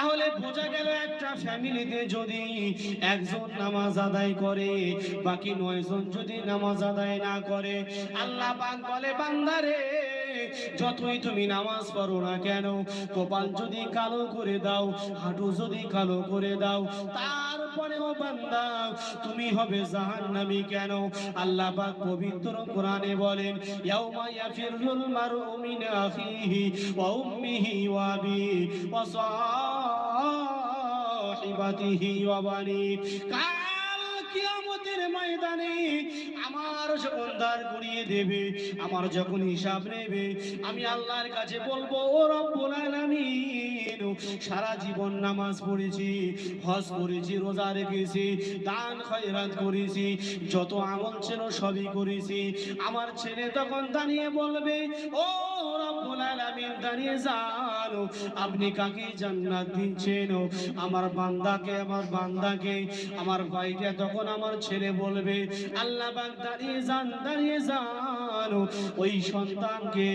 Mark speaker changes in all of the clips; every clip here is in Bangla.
Speaker 1: তাহলে বোঝা গেল একটা ফ্যামিলিতে যদি একজন নামাজ আদায় করে, বাকি নয়জন যদি নামাজ আদায় না করে, আল্লাহ পাক বলে, বান্দারে যতই তুমি নামাজ পড়ো না কেন, কপাল যদি কালো করে দাও, হাঁটু যদি কালো করে দাও, তারপরেও তুমি হবে জাহান্নামী কেন? আল্লাহ পাক পবিত্র কোরআনে বলেন, ইয়াউমা ইয়াফিরুল মারউ মিন কিয়ামতের ময়দানে আমার যখন দাঁড় করিয়ে দেবে, আমার যখন হিসাব নেবে, আমি আল্লাহর কাছে বলব, ও রব্বুল আলামিন, সারা জীবন নামাজ পড়েছি, হজ করেছি, রোজা রেখেছি, দান খয়রাত করেছি, যত আমল ছিল সবই করেছি। আমার ছেলে তখন দাঁড়িয়ে বলবে, ও আপনি কাকে জান্নাত দিচ্ছেন? আমার বান্দাকে আমার বান্দাকে, আমার ভাইটা তখন আমার ছেলে বলবে, আল্লাহ পাক দাঁড়িয়ে যান দাঁড়িয়ে যান। ওই সন্তানকে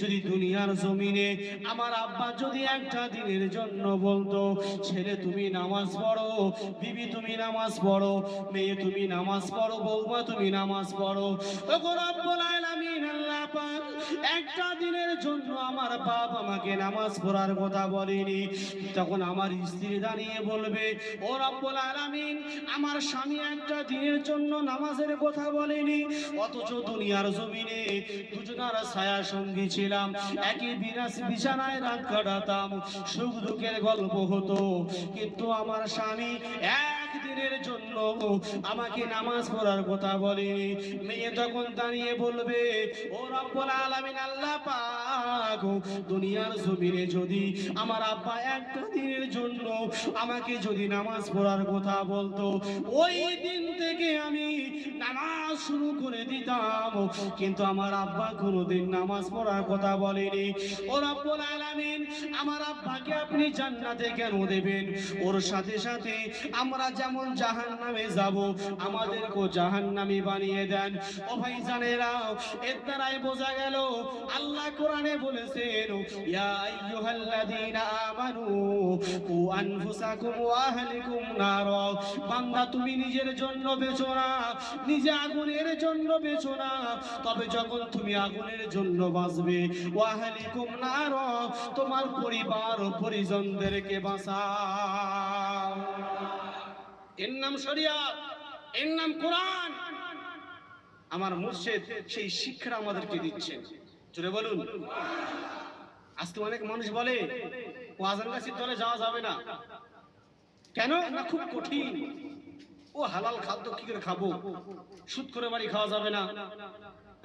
Speaker 1: যদি দুনিয়ার জমিনে আমার আব্বা যদি একটা দিনের জন্য বলতো, ছেলে, তুমি নামাজ পড়ো, বিবি, তুমি নামাজ পড়ো, মেয়ে, তুমি নামাজ পড়ো, বৌমা, তুমি নামাজ পড়ো। তখন একটা দিনের জন্য আমার বাপ আমাকে নামাজ পড়ার কথা বলেনি। তখন আমার স্ত্রী দাঁড়িয়ে বলবে, ও রব্বুল আলামিন, আমার স্বামী একটা দিনের জন্য নামাজের কথা বলেনি, অথচ দুনিয়ার জমিনে দুজনার ছায়া সঙ্গী ছিলাম। একই বিরাস বিছানায় রাত কাটাতাম। সুখ দুঃখের গল্প হতো, কিন্তু আমার স্বামী একদিনের জন্য আমাকে নামাজ পড়ার কথা বলেনি মেয়ে তখন দাঁড়িয়ে বলবে, ও রব্বুল আলামিন, আল্লাহ পাক, দুনিয়ার জমিনে যদি আমার আব্বা একটা দিনের জন্য আমাকে যদি নামাজ পড়ার কথা বলতো, ওই দিন থেকে আমি নামাজ শুরু করে দিতাম। কিন্তু আমার আব্বা কোনোদিন নামাজ পড়ার কথা বলেনি। ও রব্বুল আলামিন, আমার আব্বাকে আপনি জান্নাতে কেন দেবেন? ওর সাথে সাথে আমরা যেমন জাহান্নামে যাব। আমাদেরকেও জাহান্নামী বানিয়ে দেন। ও ভাই জানেরা এর দ্বারাই বোঝা গেল, আল্লাহ কোরআনে বলেছেন, ইয়া আইয়ুহাল্লাযীনা আমানু, কু আনফুসাকুম ওয়া আহলিকুম নার। বান্দা, তুমি নিজের জন্য বেচো না, নিজে আগুনের জন্য বেচো না। তবে যখন তুমি আগুনের জন্য বাঁচবে, ওয়া আহলিকুম নার, তোমার পরিবার ও পরিজনদেরকে বাঁচাও। এর নাম শরিয়াত এর নাম কোরআন। আমার মুর্শিদ সেই শিক্ষা আমাদেরকে দিচ্ছেন জোরে বলুন। আজকে অনেক মানুষ বলে ওয়াজান গাছির দলে যাওয়া যাবে না। কেন? না খুব কঠিন। ও হালাল খাদ্য কি করে খাব? সুদ করে বাড়ি খাওয়া যাবে না।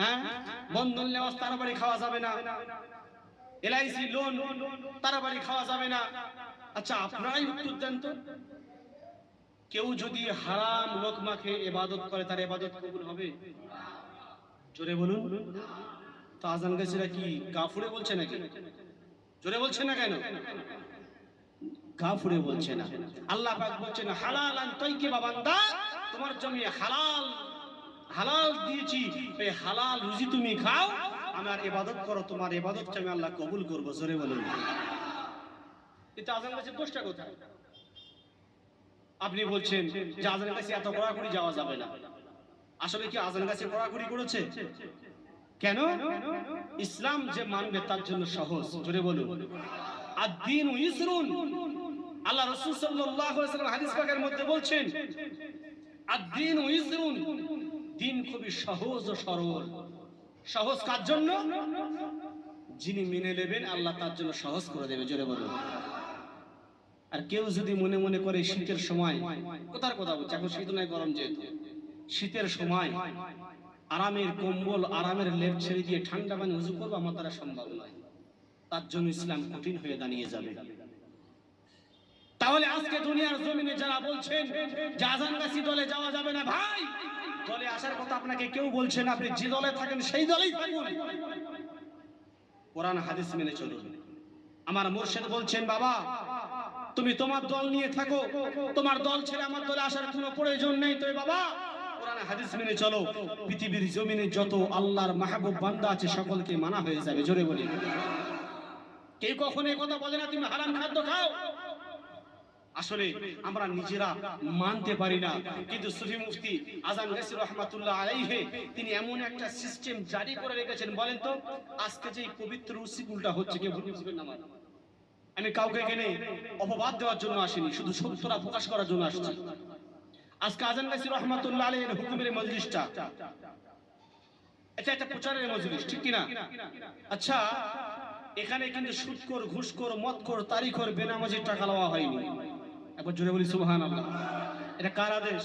Speaker 1: হ্যাঁ? বন্ধন নেওয়া তার বাড়ি খাওয়া যাবে না। এলআইসি লোন তার বাড়ি খাওয়া যাবে না। আচ্ছা আপনারাই উত্তর দেন তো। কেউ যদি হারাম লোকমা খেয়ে এবাদত করে, তার এবাদত কবুল হবে? জোরে বলুন। তো আজান গাছিরা কি? গাফুরে বলছে নাকি? জোরে বলছে না কেন? গাফুরে বলছে না। আল্লাহ পাক বলছেন, হালাল আন তাইয়িবা বান্দা, তোমার জমি হালাল হালাল দিয়েছি। এই হালাল রুজি তুমি খাও, আমার ইবাদত করো, তোমার ইবাদতকে আমি আল্লাহ কবুল করব। জোরে বলুন। এটা আজান গাছের দোষটা কোথায়? আপনি বলছেন যে আজান কাছে এত কড়াকড়ি যাওয়া যাবে না। আসলে কি আজান কাছে কড়াকড়ি করেছে? কেন? ইসলাম যে মানবে তার জন্য সহজ। জোরে বলুন। আর দিন ইসরুন। আল্লাহ রসুল আলাইহি হাদিস পাকের মধ্যে বলছেন আর দিন ইসরুন। দিন খুবই সহজ ও সরল। সহজ কার জন্য? যিনি মেনে নেবেন, আল্লাহ তার জন্য সহজ করে দেবে। জোরে বলুন। আর কেউ যদি মনে মনে করে শীতের সময়, কোথার কথা বলছে? এখন শীত নয়, গরম যেহেতু। শীতের সময় আরামের কম্বল, আরামের লেপ ছেড়ে দিয়ে ঠান্ডা পানি উজু করব আমার দ্বারা সম্ভব নয়। তার জন্য ইসলাম কঠিন হয়ে দাঁড়িয়ে যাবে। তাহলে আজকে দুনিয়ার জমিনে যারা বলছেন যে দলে যাওয়া যাবে না, ভাই, দলে আসার কথা আপনাকে কেউ বলছে না, আপনি যে দলে থাকেন সেই দলেই থাকুন। কোরআন হাদিস মেনে চলুন। আমার মুর্শিদ বলছেন, বাবা তুমি তোমার দল নিয়ে থাকো। তোমার দল ছেড়ে আমার দলে আসার কোনো প্রয়োজন নেই তো বাবা। আমরা নিজেরা মানতে পারি না। কিন্তু সুফি মুফতি আজান রহমাতুল্লাহ আলাইহে, তিনি এমন একটা সিস্টেম জারি করে রেখেছেন। বলেন তো, আজকে যে পবিত্র উসিকুলটা হচ্ছে, কেউ ভুল বুঝবেন না আমার। আমি কাউকে এখানে অপবাদ দেওয়ার জন্য আসিনি, শুধু সত্যটা প্রকাশ করার জন্য আসছি। আজকে আজান গাসির রহমাতুল্লাহ আলাইহের হুকুমের মজলিসটা। এটা একটা প্রচারের মজলিস, ঠিক কিনা? আচ্ছা এখানে কিন্তু সুদকর ঘুষকর মদকর তারিখর, বেনামাজির টাকা লওয়া হয়নি। একবার জোরে বলি সুবহান আল্লাহ এটা কার আদেশ?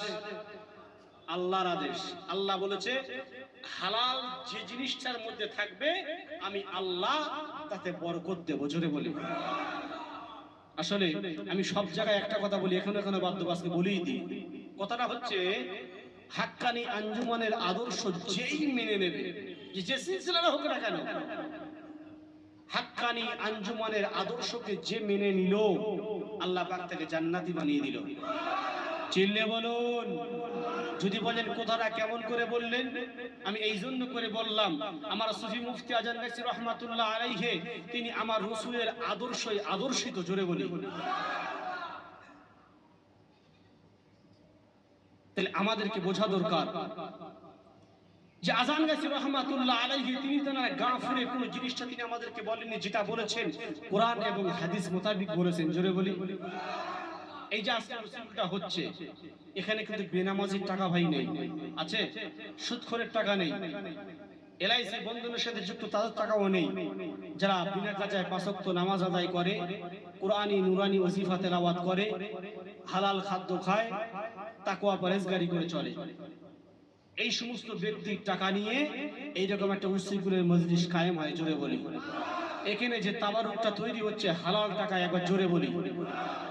Speaker 1: আল্লাহর আদেশ। আল্লাহ বলেছে, হালাল যে জিনিসটার মধ্যে থাকবে, আমি আল্লাহ তাতে বরকত দেবো। জোরে বলি। আসলে আমি সব জায়গায় একটা কথা বলি, এখানে এখানে বাদ্যবাসকে বলেই দিই। কথাটা হচ্ছে, হাক্কানি আঞ্জুমানের আদর্শ যেই মেনে নেবে, যে সিলসিলারা হোক না কেন, হাক্কানি আঞ্জুমানের আদর্শকে যে মেনে নিল, আল্লাহ পাক তাকে জান্নাতি বানিয়ে দিল। চিল্লে বলুন। যদি বলেন, কথাটা কেমন করে বললেন? আমি এই জন্য করে বললাম, আমার সুফি মুফতি আজান গাছি রহমাতুল্লাহ আলাইহে, তিনি আমার রসুলের আদর্শই আদর্শিত, জোরে বলি। তাহলে আমাদেরকে বোঝা দরকার যে আজান গাছি রহমাতুল্লাহ আলাইহি, তিনি তেনারা গা ফিরে কোনো জিনিসটা তিনি আমাদেরকে বলেননি, যেটা বলেছেন কোরআন এবং হাদিস মোতাবিক বলেছেন, জোরে বলি। এই যে আজকে রসুলটা হচ্ছে, এখানে কিন্তু বেনামাজির টাকা ভাই নেই, আছে? সুদখোরের টাকা নেই, এলআইসি বন্ধনের সাথে যুক্ত তাদের টাকাও নেই। যারা বিনা কাজায় পাঁচক্ত নামাজ আদায় করে কোরআনি নুরানি ওজিফা তেলাওয়াত করে, হালাল খাদ্য খায়, তাকওয়া পরেজগারি করে চলে। এই সমস্ত ব্যক্তির টাকা নিয়ে এইরকম একটা উশৃঙ্খলের মজলিস কায়েম হয়, জোরে বলি। এখানে যে তাবারুকটা তৈরি হচ্ছে, হালাল টাকায় একবার জোরে বলি।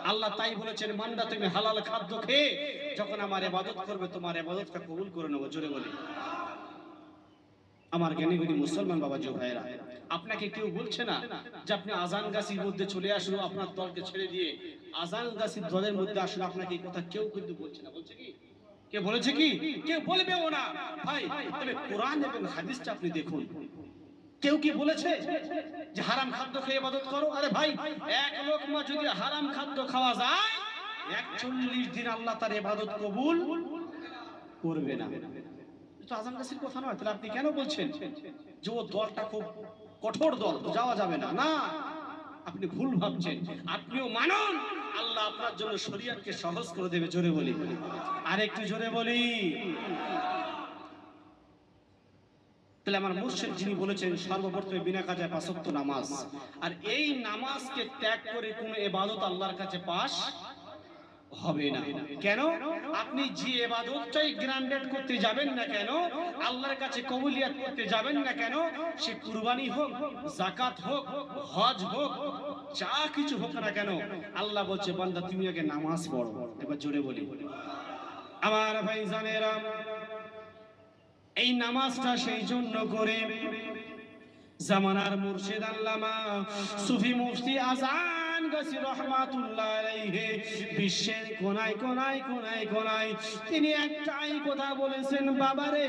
Speaker 1: আল্লাহ তাই বলেছেন মান্ডা তুমি হালাল খাদ্য খেয়ে যখন আমার এবাদত করবে, তোমার এবাদতটা কবুল করে নেব, জোরে বলি। আমার জ্ঞানী গুণী মুসলমান বাবা জো ভাইরা আপনাকে কেউ বলছে না যে আপনি আজান গাছির মধ্যে চলে আসলো, আপনার দলকে ছেড়ে দিয়ে আজান গাছির দলের মধ্যে আসলে আপনাকে এই কথা কেউ কিন্তু বলছে না। বলছে কি? কে বলেছে কি? কেউ বলবেও না? ভাই, তবে কোরআন এবং হাদিসটা আপনি দেখুন। কেউ কি বলেছে যে হারাম খাদ্য খেয়ে ইবাদত করো? আরে ভাই, এক লোকমা যদি হারাম খাদ্য খাওয়া যায়, একচল্লিশ দিন আল্লাহ তার ইবাদত কবুল করবে না। তো আজান গাছির কথা নয়, তাহলে আপনি কেন বলছেন যে ও দলটা খুব কঠোর দল যাওয়া যাবে না? না, আপনি ভুল ভাবছেন। আপনিও মানুন, আল্লাহ আপনার জন্য শরীয়তকে সহজ করে দেবে, জোরে বলি। আর একটু জোরে বলি। তাহলে আমার মুর্শিদ যিনি বলেছেন, সর্বপ্রথমে বিনা কাজে পাঁচক্ত নামাজ। আর এই নামাজকে ত্যাগ করে কোনো এবাদত আল্লাহর কাছে পাস হবে না। কেন? আপনি যে এবাদতটাই গ্রান্ডেড করতে যাবেন না কেন, আল্লাহর কাছে কবুলিয়াত করতে যাবেন না কেন, সে কুরবানি হোক জাকাত হোক, হজ হোক, যা কিছু হোক না কেন, আল্লাহ বলছে, বান্দা, তুমি আগে নামাজ পড়ো। এবার জোরে বলি। আমার ভাই জানেরা এই নামাজটা সেই জন্য করে। জামানার মুর্শিদ আল্লামা সুফি মুফতি আজান গাছি রহমাতুল্লাহ বিশ্বের কোনায় কোনায় কোনায় কোনায় তিনি একটাই কথা বলেছেন, বাবারে,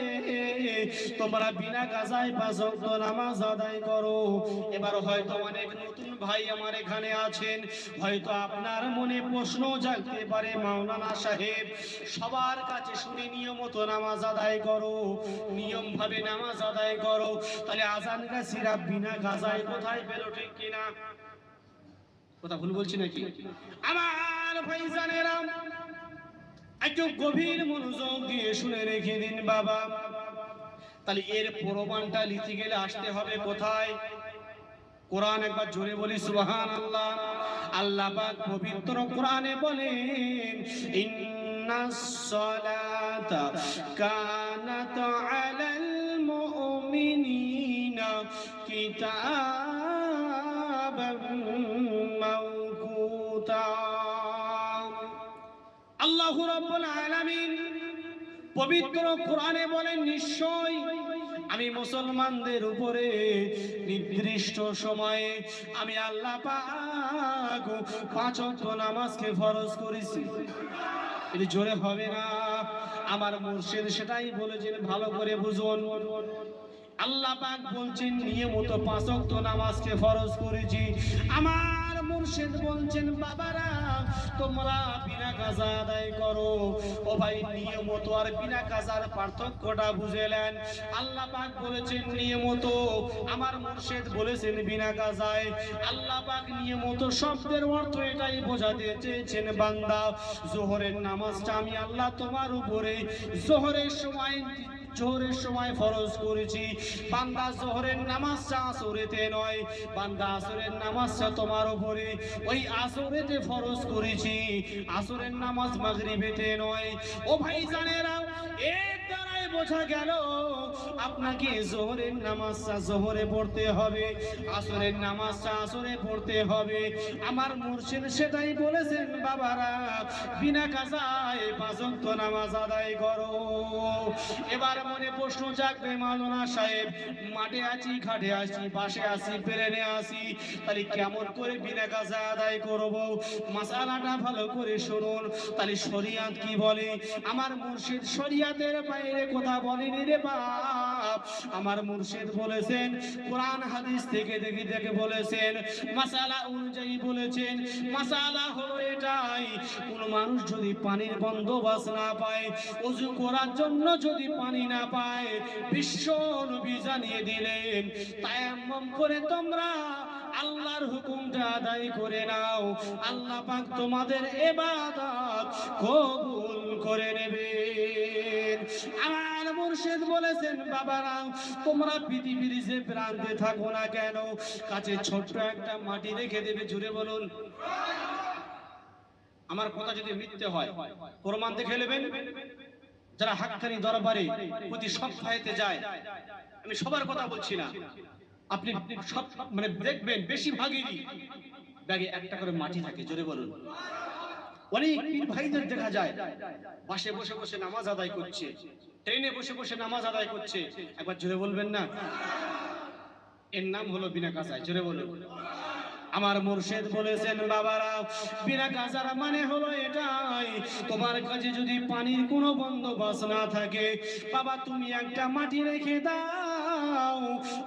Speaker 1: তোমরা বিনা গাজায় পাঁচ নামাজ আদায় করো। এবার হয়তো অনেক নতুন ভাই আমার এখানে আছেন, হয়তো আপনার মনে প্রশ্ন জাগতে পারে, মাওলানা সাহেব, সবার কাছে শুনে নিয়মত নামাজ আদায় করো নিয়ম ভাবে নামাজ আদায় করো। তাহলে আজান গাছিরা বিনা গাজায় কোথায় পেল ঠিক কিনা? কথা ভুল বলছি নাকি? আমার ভাইজানেরা একটু গভীর মনোযোগ দিয়ে শুনে রেখে দিন বাবা। তাহলে এর প্রমাণটা লিখতে গেলে আসতে হবে কোথায়? কোরআন একবার জোরে বলি সুবহান আল্লাহ আল্লাহ পাক পবিত্র কোরআনে বলেন ইন্নাস সালাতা কানাত আলাল মুমিনিনা কিতাবান পবিত্র কোরআনে বলেন, নিশ্চয় আমি মুসলমানদের উপরে নির্দিষ্ট সময়ে আমি আল্লাহ পাক পাঁচ ওয়াক্ত নামাজকে ফরজ করেছি। এটি জোরে হবে না। আমার মুর্শিদ সেটাই বলেছেন, ভালো করে বুঝুন। আল্লাহ পাক বলছেন, নিয়মিত পাঁচ ওয়াক্ত নামাজকে ফরজ করেছি। আমার মুর্শিদ বলছেন, বাবারা, তোমরা বিনা কাজা আদায় করো। ও ভাই, নিয়মত আর বিনা কাজার পার্থক্যটা বুঝেলেন আল্লাহ পাক বলেছেন, নিয়মত। আমার মুর্শিদ বলেছেন, বিনা কাজায় আল্লাহ পাক নিয়মত শব্দের অর্থ এটাই বোঝাতে চেয়েছেন, বান্দা, জোহরের নামাজটা আমি আল্লাহ তোমার উপরে, জোহরের সময় জোহরের সময় ফরজ করেছি। বান্দা জোহরের নামাজটা আসরেতে নয়, বান্দা আসরের নামাজটা তোমার উপরে। ওই আসরেতে ফরজ করেছি, আসরের নামাজ মাগরিবেতে নয়। ও ভাই জানেরা দ্বারাই বোঝা গেল, আপনাকে জোহরের নামাজটা জোহরে পড়তে হবে, আসরের নামাজটা আসরে পড়তে হবে। আমার মুর্শিদ সেটাই বলেছেন, বাবারা, বিনা কাজায় পাঁচক্ত নামাজ আদায় করো। এবার মনে প্রশ্ন জাগবে, মাওলানা সাহেব, মাঠে আছি, ঘাটে আছি, পাশে আছি, প্লেনে আছি, তাহলে কেমন করে বিনা কাজা আদায় করব? মাসালাটা ভালো করে শুনুন। তাহলে শরিয়াত কি বলে? আমার মুর্শিদ শরিয়াতের বাইরে কথা বলেনি রে বাপ। আমার মুর্শিদ বলেছেন, কোরআন হাদিস থেকে দেখে দেখে বলেছেন, মাসালা অনুযায়ী বলেছেন, মাসালা হলো এটাই, কোন মানুষ যদি পানির বন্দোবস্ত না পায়, অজু করার জন্য যদি পানি না পায়, বিশ্ব নবী জানিয়ে দিলেন, তায়াম্মম করে তোমরা আল্লাহর হুকুমটা আদায় করে নাও। আল্লাহ পাক তোমাদের এবাদত কবুল করে নেবেন আমার মুর্শিদ বলেছেন, বাবারা, তোমরা পৃথিবীর যে প্রান্তে থাকো না কেন, কাছে ছোট্ট একটা মাটি রেখে দেবে, জুড়ে বলুন। আমার কথা যদি মিথ্যে হয় প্রমাণ দেখে নেবেন? যারা হাক্কানি দরবারে প্রতি সপ্তাহেতে যায়, আমি সবার কথা বলছি না। আপনি সব মানে দেখবেন, বেশিরভাগেরই ব্যাগে একটা করে মাটি থাকে, জোরে বলুন। অনেক পীর ভাইদের দেখা যায়। বাসে বসে বসে নামাজ আদায় করছে। ট্রেনে বসে বসে নামাজ আদায় করছে। একবার জোরে বলবেন না? এর নাম হলো বিনা কাজায় জোরে আমার মুর্শেদ বলেছেন, বাবারা, বিনা কাজার মানে হলো এটাই, তোমার কাছে যদি পানির কোনো বন্দোবস্ত না থাকে, বাবা, তুমি একটা মাটি রেখে দাও।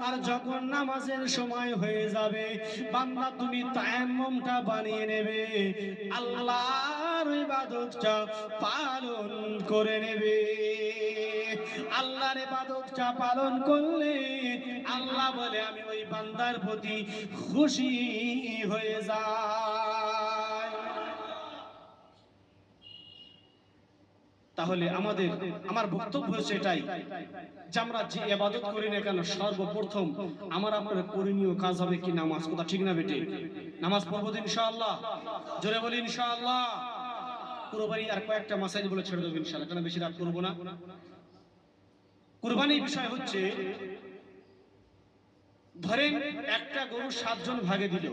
Speaker 1: আর যখন নামাজের সময় হয়ে যাবে, বান্দা তুমি তায়াম্মমটা বানিয়ে নেবে, আল্লাহর ইবাদতটা পালন করে নেবে। আল্লাহর ইবাদতটা পালন করলে আল্লাহ বলে, আমি ওই বান্দার প্রতি খুশি হয়ে যাই। তাহলে আমাদের, আমার বক্তব্য হচ্ছে এটাই। যে আমরা যে ইবাদত করি না কেন, সর্বপ্রথম আমার আপনার করণীয় কাজ হবে কি নামাজ? কথা ঠিক না বেটে নামাজ পড়ব তো ইনশাআল্লাহ। জোরে বলি ইনশাআল্লাহ। কুরবানি আর কয়েকটা মাসাইল বলে ছেড়ে দেবো ইনশাআল্লাহ, কেন বেশি রাত করব না? কুরবানির বিষয় হচ্ছে, ধরেন একটা গরু সাতজন ভাগে দিল।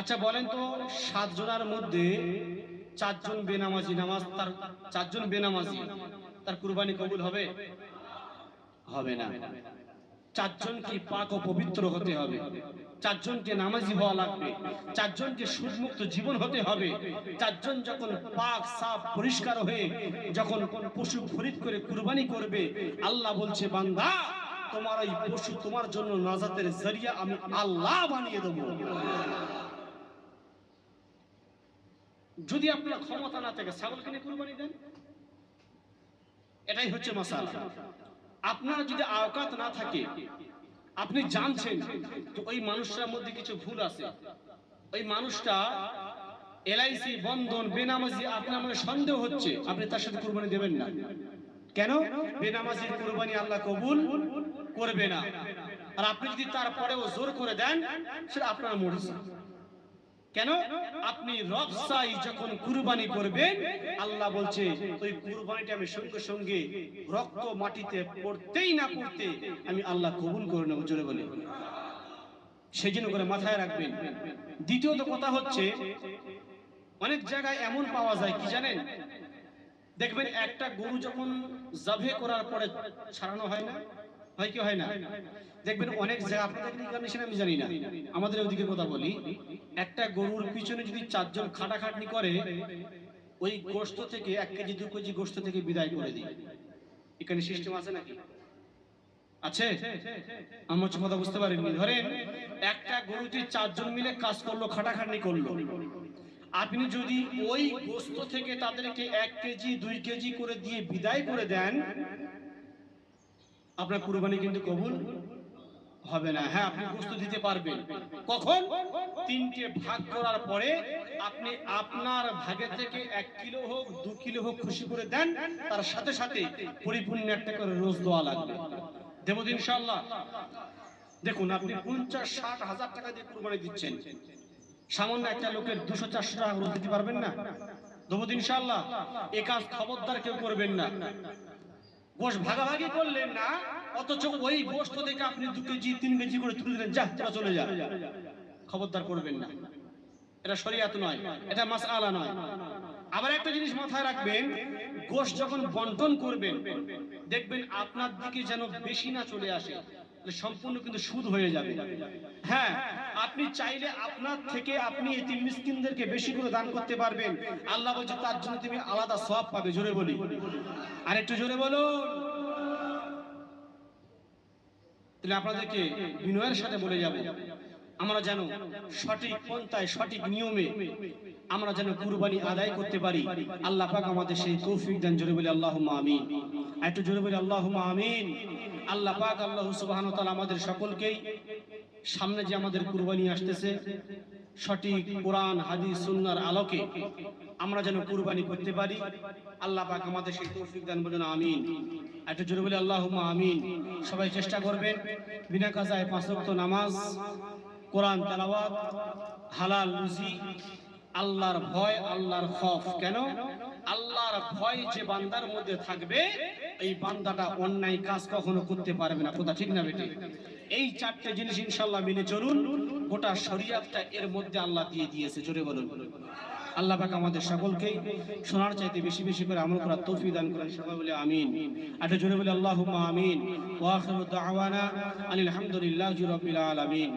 Speaker 1: আচ্ছা বলেন তো সাতজনের মধ্যে চারজন বেনামাজি নামাজ, তার চারজন বেনামাজি, তার কুরবানি কবুল হবে? হবে না। চারজনকে পাক ও পবিত্র হতে হবে। চারজনকে নামাজি হওয়া লাগবে। চারজনকে সুদমুক্ত জীবন হতে হবে। চারজন যখন পাক, সাফ, পরিষ্কার হয়ে যখন পশু খরিদ করে কুরবানি করবে, আল্লাহ বলছে, বান্দা, তোমার এই পশু তোমার জন্য নাজাতের জরিয়া আমি আল্লাহ বানিয়ে দেবো। যদি আপনার ক্ষমতা না থাকে ছাগল কিনে কুরবানি দেন। এটাই হচ্ছে মশালা আপনার যদি আওকাত না থাকে, আপনি জানছেন যে ওই মানুষটার মধ্যে কিছু ভুল আছে। ওই মানুষটা এলআইসি বন্ধন, বেনামাজি, আপনার মনে সন্দেহ হচ্ছে, আপনি তার সাথে কুরবানি দেবেন না। কেন? বেনামাজির কুরবানি আল্লাহ কবুল করবে না। আর আপনি যদি তারপরেও জোর করে দেন, সেটা আপনার মর্জি। কেন? আপনি রবসাই যখন কুরবানি করবেন, আল্লাহ বলছে, ওই কুরবানিটা আমি সঙ্গে সঙ্গে রক্ত মাটিতে পড়তেই না পড়তে আমি আল্লাহ কবুল করে নেব। জোরে বলে। সেই জন্য করে মাথায় রাখবেন। দ্বিতীয়ত কথা হচ্ছে, অনেক জায়গায় এমন পাওয়া যায়, কি জানেন? দেখবেন একটা গরু যখন জাভে করার পরে ছাড়ানো হয় না হয় কি হয় না? দেখবেন অনেক জায়গা আপনাদের আমি জানি না। আমাদের ওইদিকে কথা বলি, একটা গরুর পিছনে যদি চারজন খাটাখাটনি করে, ওই গোস্ত থেকে এক কেজি, দু কেজি গোস্ত থেকে বিদায় করে দিই। এখানে সিস্টেম আছে নাকি? আছে? আমার হচ্ছে কথা বুঝতে পারিনি ধরেন একটা গরুতে চারজন মিলে কাজ করল, খাটাখাটনি করল। আপনি যদি ওই গোস্ত থেকে তাদেরকে এক কেজি, দুই কেজি করে দিয়ে বিদায় করে দেন আপনার কুরবানি কিন্তু কবুল হবে না। হ্যাঁ আপনি গোস্ত দিতে পারবেন। কখন? তিনটে ভাগ করার পরে আপনি আপনার ভাগে থেকে এক কিলো হোক, দু কিলো হোক খুশি করে দেন, তার সাথে সাথে পরিপূর্ণ একটা করে রোজ দেওয়া লাগবে। দেবো ইনশাল্লাহ দেখুন, আপনি পঞ্চাশ, ষাট হাজার টাকা দিয়ে কুরবানি দিচ্ছেন। সামান্য একটা লোকের দুশো, চারশো টাকা রোজ দিতে পারবেন না? দেবো ইনশাল্লাহ এ কাজ খবরদার কেউ করবেন না। গোশ ভাগাভাগি করলেন না, অথচ ওই গোষ্ঠ থেকে আপনি দু কেজি তিন কেজি করে তুলে দিলেন, যা, তোরা চলে যা। খবরদার করবেন না। এটা শরিয়াত নয়, এটা মাস আলা নয়। আবার একটা জিনিস মাথায় রাখবেন, গোশ যখন বন্টন করবেন, দেখবেন আপনার দিকে যেন বেশি না চলে আসে। সম্পূর্ণ কিন্তু সুদ হয়ে যাবে। হ্যাঁ আপনি চাইলে আপনার থেকে আপনি এতিম মিসকিনদেরকে বেশি করে দান করতে পারবেন। আল্লাহ বলছে, তার জন্য তুমি আলাদা সওয়াব পাবে, জোরে বলি। আর একটু জোরে বলো তাহলে আপনাদেরকে বিনয়ের সাথে বলে যাব। আমরা যেন সঠিক পন্থায় সঠিক নিয়মে আমরা যেন কুরবানি আদায় করতে পারি। আল্লাহ পাক আমাদের সেই তৌফিক দেন। জোরে বলি আল্লাহ আমিন। একটু জোরে বলি আল্লাহ আমিন। আল্লাহ পাক, আল্লাহ সুবহানাহু ওয়া তাআলা আমাদের সকলকেই সামনে যে আমাদের কুরবানি আসতেছে, সঠিক কোরআন, হাদিস সুন্নাহর আলোকে আমরা যেন কুরবানি করতে পারি। আল্লাহ পাক আমাদের সেই তৌফিক দান বলুন আমিন। একটু জোরে বলি আল্লাহুম্মা আমিন। সবাই চেষ্টা করবেন, বিনা কাজায় পাঁচ নামাজ, কোরআন, তেলাওয়াত, হালাল রুজি আল্লাহর ভয়, আল্লাহর খফ। কেন? আল্লাহর ভয় যে বান্দার মধ্যে থাকবে, এই বান্দাটা অন্যায় কাজ কখনো করতে পারবে না। কথা ঠিক না বেটি? এই চারটে জিনিস ইনশাল্লাহ মেনে চলুন। গোটা শরিয়াতটা এর মধ্যে আল্লাহ দিয়ে দিয়েছে। জোরে বলুন। আল্লাহ পাক আমাদের সকলকে শোনার চাইতে বেশি বেশি করে আমল করার তৌফিক দান করেন। সবাই বলে আমিন। একটা জোরে বলে আল্লাহুম্মা আমিন। ওয়া আখিরু দাওয়ানা আনিল হামদুলিল্লাহি রাব্বিল আলামিন।